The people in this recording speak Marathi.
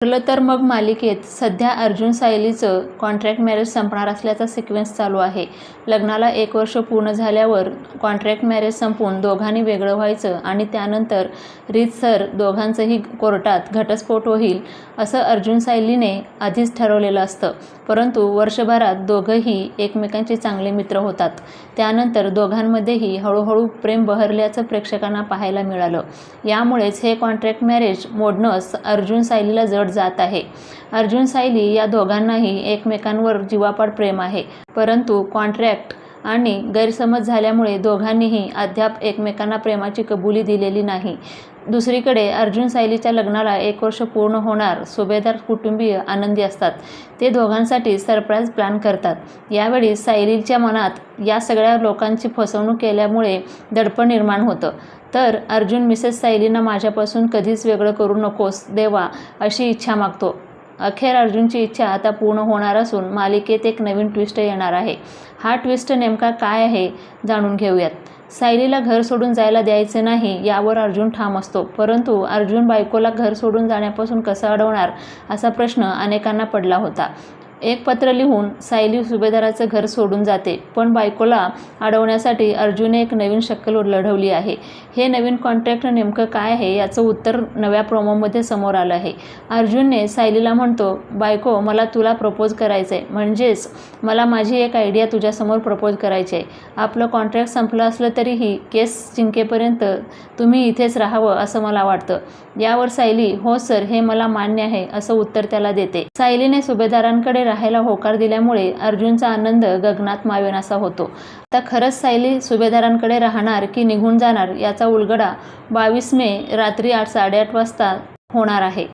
ठरलं तर मग मालिकेत सध्या अर्जुन सायलीचं कॉन्ट्रॅक्ट मॅरेज संपणार असल्याचा सिक्वेन्स चालू आहे. लग्नाला एक वर्ष पूर्ण झाल्यावर कॉन्ट्रॅक्ट मॅरेज संपून दोघांनी वेगळं व्हायचं आणि त्यानंतर रीतसर दोघांचंही कोर्टात घटस्फोट होईल असं अर्जुन सायलीने आधीच ठरवलेलं असतं. परंतु वर्षभरात दोघंही एकमेकांचे चांगले मित्र होतात. त्यानंतर दोघांमध्येही हळूहळू प्रेम बहरल्याचं प्रेक्षकांना पाहायला मिळालं. यामुळेच हे कॉन्ट्रॅक्ट मॅरेज मोडणं अर्जुन सायलीला जड जात आहे. अर्जुन सायली या दोघांनाही एकमेकांवर जीवापाड प्रेम आहे. परंतु कॉन्ट्रॅक्ट आणि गैरसमज झाल्यामुळे दोघांनीही अद्याप एकमेकांना प्रेमाची कबुली दिलेली नाही. दुसरीकडे अर्जुन सायलीच्या लग्नाला एक वर्ष पूर्ण होणार सुभेदार कुटुंबीय आनंदी असतात. ते दोघांसाठी सरप्राईज प्लॅन करतात. यावेळी सायलीच्या मनात या सगळ्या लोकांची फसवणूक केल्यामुळे दडपण निर्माण होतं. तर अर्जुन मिसेस सायलीनं माझ्यापासून कधीच वेगळं करू नकोस देवा अशी इच्छा मागतो. अखेर अर्जुनची इच्छा आता पूर्ण होणार असून मालिकेत एक नवीन ट्विस्ट येणार आहे. हा ट्विस्ट नेमका काय आहे जाणून घेऊयात. सायलीला घर सोडून जायला द्यायचे नाही यावर अर्जुन ठाम असतो. परंतु अर्जुन बायकोला घर सोडून जाण्यापासून कसं अडवणार असा प्रश्न अनेकांना पडला होता. एक पत्र लिहून सायली सुभेदाराचं घर सोडून जाते पण बायकोला अडवण्यासाठी अर्जुनने एक नवीन शक्कल लढवली आहे. हे नवीन कॉन्ट्रॅक्ट नेमकं काय आहे याचं उत्तर नव्या प्रोमोमध्ये समोर आलं आहे. अर्जुनने सायलीला म्हणतो बायको मला तुला प्रपोज करायचं आहे म्हणजेच मला माझी एक आयडिया तुझ्यासमोर प्रपोज करायची आहे आपलं कॉन्ट्रॅक्ट संपलं असलं तरीही केस जिंकेपर्यंत तुम्ही इथेच राहावं असं मला वाटतं. यावर सायली हो सर हे मला मान्य आहे असं उत्तर त्याला देते. सायलीने सुभेदारांकडे राहायला होकार दिल्यामुळे अर्जुनचा आनंद गगनात मावेनासा होतो. आता खरंच सायली सुभेदारांकडे राहणार की निघून जाणार याचा उलगडा बावीस मे रात्री आठ साडेआठ वाजता होणार आहे.